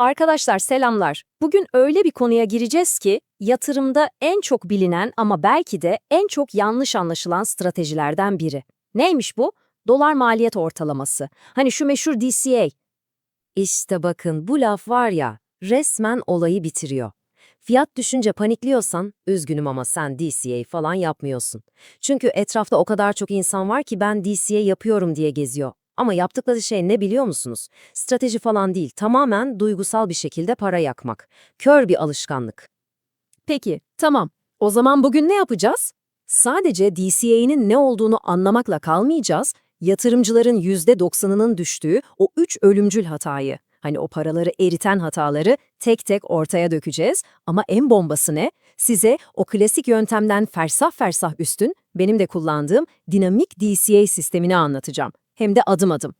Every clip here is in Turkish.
Arkadaşlar selamlar. Bugün öyle bir konuya gireceğiz ki yatırımda en çok bilinen ama belki de en çok yanlış anlaşılan stratejilerden biri. Neymiş bu? Dolar maliyet ortalaması. Hani şu meşhur DCA. İşte bakın bu laf var ya resmen olayı bitiriyor. Fiyat düşünce panikliyorsan üzgünüm ama sen DCA falan yapmıyorsun. Çünkü etrafta o kadar çok insan var ki ben DCA yapıyorum diye geziyor. Ama yaptıkları şey ne biliyor musunuz? Strateji falan değil, tamamen duygusal bir şekilde para yakmak. Kör bir alışkanlık. Peki, tamam. O zaman bugün ne yapacağız? Sadece DCA'nin ne olduğunu anlamakla kalmayacağız, yatırımcıların %90'ının düştüğü o üç ölümcül hatayı, hani o paraları eriten hataları tek tek ortaya dökeceğiz. Ama en bombası ne? Size o klasik yöntemden fersah fersah üstün, benim de kullandığım dinamik DCA sistemini anlatacağım. Hem de adım adım.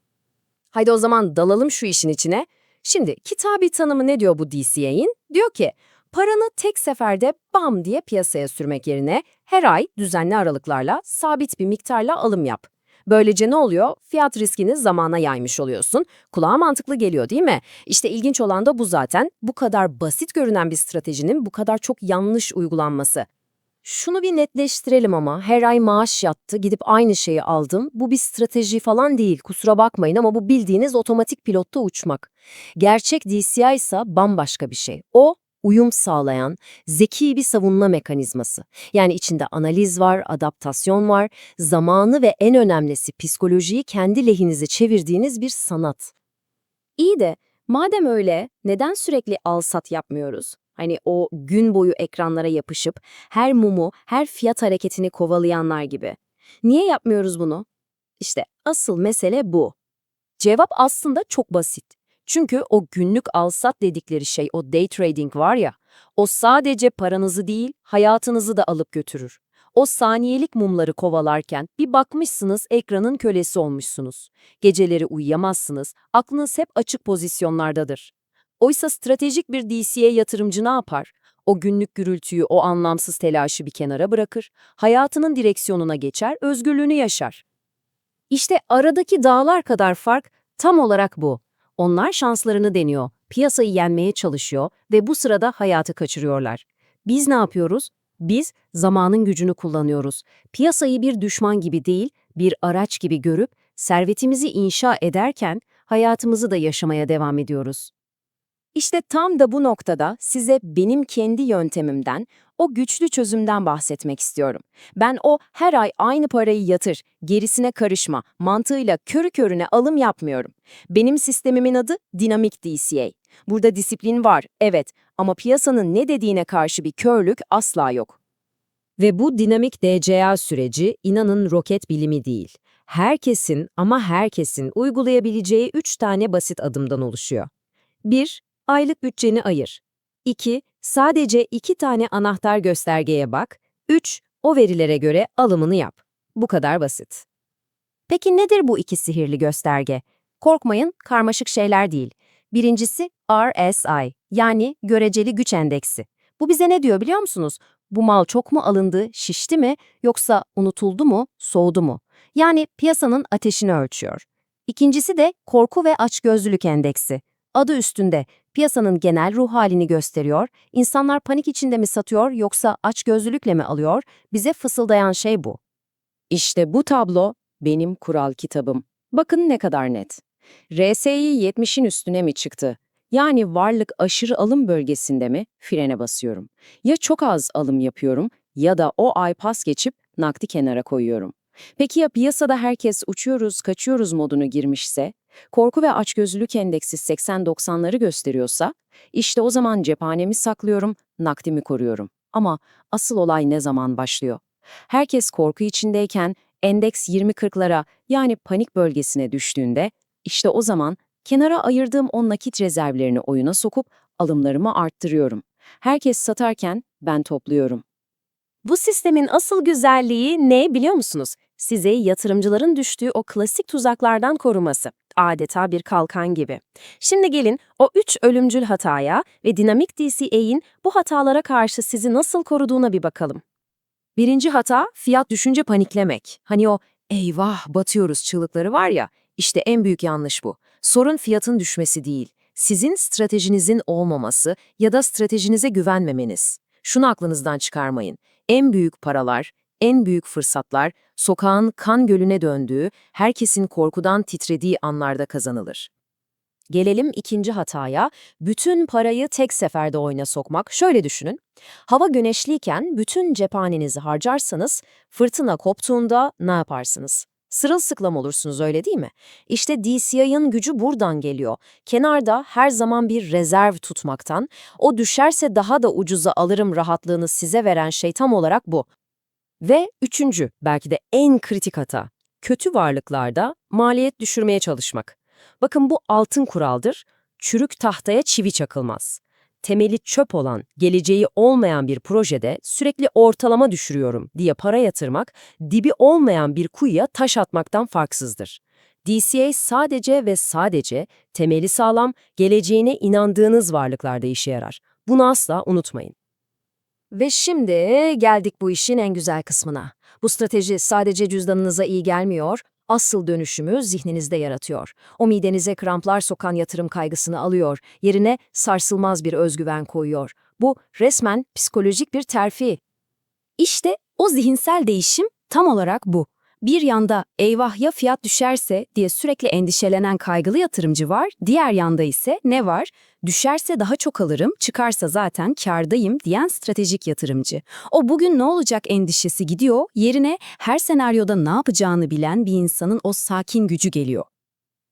Haydi o zaman dalalım şu işin içine. Şimdi kitabi tanımı ne diyor bu DCA'in? Diyor ki, paranı tek seferde bam diye piyasaya sürmek yerine her ay düzenli aralıklarla sabit bir miktarla alım yap. Böylece ne oluyor? Fiyat riskini zamana yaymış oluyorsun. Kulağa mantıklı geliyor değil mi? İşte ilginç olan da bu zaten. Bu kadar basit görünen bir stratejinin bu kadar çok yanlış uygulanması. Şunu bir netleştirelim ama her ay maaş yattı gidip aynı şeyi aldım. Bu bir strateji falan değil kusura bakmayın ama bu bildiğiniz otomatik pilotta uçmak. Gerçek DCI ise bambaşka bir şey. O uyum sağlayan, zeki bir savunma mekanizması. Yani içinde analiz var, adaptasyon var, zamanı ve en önemlisi psikolojiyi kendi lehinize çevirdiğiniz bir sanat. İyi de madem öyle neden sürekli al-sat yapmıyoruz? Hani o gün boyu ekranlara yapışıp her mumu, her fiyat hareketini kovalayanlar gibi. Niye yapmıyoruz bunu? İşte asıl mesele bu. Cevap aslında çok basit. Çünkü o günlük al-sat dedikleri şey, o day trading var ya, o sadece paranızı değil, hayatınızı da alıp götürür. O saniyelik mumları kovalarken bir bakmışsınız ekranın kölesi olmuşsunuz. Geceleri uyuyamazsınız, aklınız hep açık pozisyonlardadır. Oysa stratejik bir DCA yatırımcı ne yapar? O günlük gürültüyü, o anlamsız telaşı bir kenara bırakır, hayatının direksiyonuna geçer, özgürlüğünü yaşar. İşte aradaki dağlar kadar fark tam olarak bu. Onlar şanslarını deniyor, piyasayı yenmeye çalışıyor ve bu sırada hayatı kaçırıyorlar. Biz ne yapıyoruz? Biz zamanın gücünü kullanıyoruz. Piyasayı bir düşman gibi değil, bir araç gibi görüp servetimizi inşa ederken hayatımızı da yaşamaya devam ediyoruz. İşte tam da bu noktada size benim kendi yöntemimden, o güçlü çözümden bahsetmek istiyorum. Ben o her ay aynı parayı yatır, gerisine karışma mantığıyla körü körüne alım yapmıyorum. Benim sistemimin adı dinamik DCA. Burada disiplin var, evet ama piyasanın ne dediğine karşı bir körlük asla yok. Ve bu dinamik DCA süreci inanın roket bilimi değil. Herkesin ama herkesin uygulayabileceği üç tane basit adımdan oluşuyor. 1. Aylık bütçeni ayır. 2. Sadece iki tane anahtar göstergeye bak. 3. O verilere göre alımını yap. Bu kadar basit. Peki nedir bu iki sihirli gösterge? Korkmayın, karmaşık şeyler değil. Birincisi RSI, yani göreceli güç endeksi. Bu bize ne diyor biliyor musunuz? Bu mal çok mu alındı, şişti mi, yoksa unutuldu mu, soğudu mu? Yani piyasanın ateşini ölçüyor. İkincisi de korku ve açgözlülük endeksi. Adı üstünde, piyasanın genel ruh halini gösteriyor, insanlar panik içinde mi satıyor yoksa açgözlülükle mi alıyor, bize fısıldayan şey bu. İşte bu tablo benim kural kitabım. Bakın ne kadar net. RSI 70'in üstüne mi çıktı? Yani varlık aşırı alım bölgesinde mi frene basıyorum. Ya çok az alım yapıyorum ya da o ay pas geçip nakdi kenara koyuyorum. Peki ya piyasada herkes uçuyoruz, kaçıyoruz modunu girmişse, korku ve açgözlülük endeksi 80-90'ları gösteriyorsa, işte o zaman cephanemi saklıyorum, nakdimi koruyorum. Ama asıl olay ne zaman başlıyor? Herkes korku içindeyken endeks 20-40'lara yani panik bölgesine düştüğünde, işte o zaman kenara ayırdığım o nakit rezervlerini oyuna sokup alımlarımı arttırıyorum. Herkes satarken ben topluyorum. Bu sistemin asıl güzelliği ne biliyor musunuz? Size yatırımcıların düştüğü o klasik tuzaklardan koruması. Adeta bir kalkan gibi. Şimdi gelin o üç ölümcül hataya ve dinamik DCA'in bu hatalara karşı sizi nasıl koruduğuna bir bakalım. Birinci hata fiyat düşünce paniklemek. Hani o eyvah batıyoruz çığlıkları var ya, işte en büyük yanlış bu. Sorun fiyatın düşmesi değil, sizin stratejinizin olmaması ya da stratejinize güvenmemeniz. Şunu aklınızdan çıkarmayın. En büyük paralar, en büyük fırsatlar sokağın kan gölüne döndüğü, herkesin korkudan titrediği anlarda kazanılır. Gelelim ikinci hataya, bütün parayı tek seferde oyuna sokmak. Şöyle düşünün, hava güneşliyken bütün cephanenizi harcarsanız, fırtına koptuğunda ne yaparsınız? Sırılsıklam olursunuz öyle değil mi? İşte DCI'ın gücü buradan geliyor. Kenarda her zaman bir rezerv tutmaktan, o düşerse daha da ucuza alırım rahatlığını size veren şey tam olarak bu. Ve üçüncü, belki de en kritik hata, kötü varlıklarda maliyet düşürmeye çalışmak. Bakın bu altın kuraldır. Çürük tahtaya çivi çakılmaz. Temeli çöp olan, geleceği olmayan bir projede sürekli ortalama düşürüyorum diye para yatırmak, dibi olmayan bir kuyuya taş atmaktan farksızdır. DCA sadece ve sadece temeli sağlam, geleceğine inandığınız varlıklarda işe yarar. Bunu asla unutmayın. Ve şimdi geldik bu işin en güzel kısmına. Bu strateji sadece cüzdanınıza iyi gelmiyor, asıl dönüşümü zihninizde yaratıyor. O midenize kramplar sokan yatırım kaygısını alıyor, yerine sarsılmaz bir özgüven koyuyor. Bu resmen psikolojik bir terfi. İşte o zihinsel değişim tam olarak bu. Bir yanda eyvah ya fiyat düşerse diye sürekli endişelenen kaygılı yatırımcı var, diğer yanda ise ne var? Düşerse daha çok alırım, çıkarsa zaten kârdayım diyen stratejik yatırımcı. O bugün ne olacak endişesi gidiyor, yerine her senaryoda ne yapacağını bilen bir insanın o sakin gücü geliyor.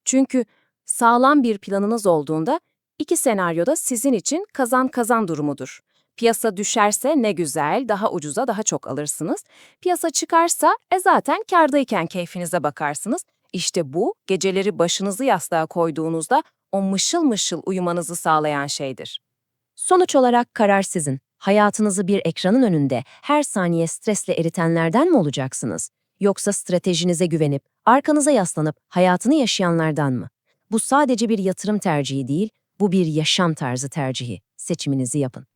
Çünkü sağlam bir planınız olduğunda iki senaryoda sizin için kazan kazan durumudur. Piyasa düşerse ne güzel, daha ucuza daha çok alırsınız. Piyasa çıkarsa e zaten kârdayken keyfinize bakarsınız. İşte bu geceleri başınızı yastığa koyduğunuzda o mışıl mışıl uyumanızı sağlayan şeydir. Sonuç olarak karar sizin. Hayatınızı bir ekranın önünde her saniye stresle eritenlerden mi olacaksınız? Yoksa stratejinize güvenip, arkanıza yaslanıp hayatını yaşayanlardan mı? Bu sadece bir yatırım tercihi değil, bu bir yaşam tarzı tercihi. Seçiminizi yapın.